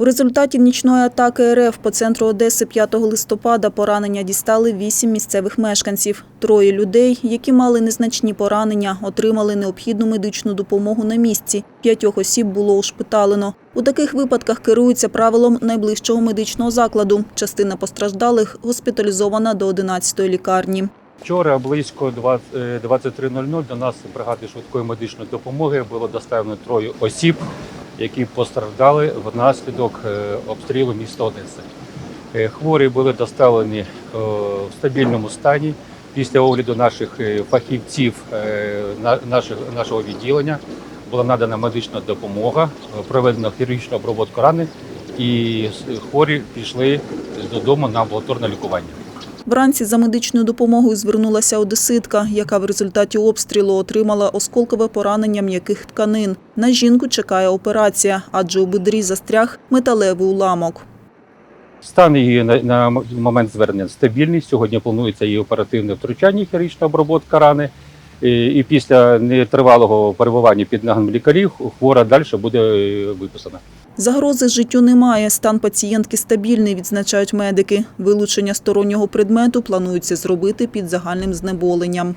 У результаті нічної атаки РФ по центру Одеси 5 листопада поранення дістали вісім місцевих мешканців. Троє людей, які мали незначні поранення, отримали необхідну медичну допомогу на місці. П'ятьох осіб було ушпиталено. У таких випадках керуються правилом найближчого медичного закладу. Частина постраждалих госпіталізована до 11-ї лікарні. Вчора близько 20 е, 23.00 до нас бригади швидкої медичної допомоги було доставлено троє осіб, які постраждали внаслідок е, обстрілу міста Одеси. Е, Хворі були доставлені е, в стабільному стані. Після огляду наших фахівців нашого відділення була надана медична допомога, проведено хірургічну обробку рани, і хворі пішли додому на амбулаторне лікування. Вранці за медичною допомогою звернулася одеситка, яка в результаті обстрілу отримала осколкове поранення м'яких тканин. На жінку чекає операція, адже у бедрі застряг металевий уламок. Стан її на, момент звернення стабільний. Сьогодні планується її оперативне втручання, хірургічна обробка рани. І, після нетривалого перебування під наглядом лікарів хвора далі буде е, виписана. Загрози життю немає. Стан пацієнтки стабільний, відзначають медики. Вилучення стороннього предмету планується зробити під загальним знеболенням.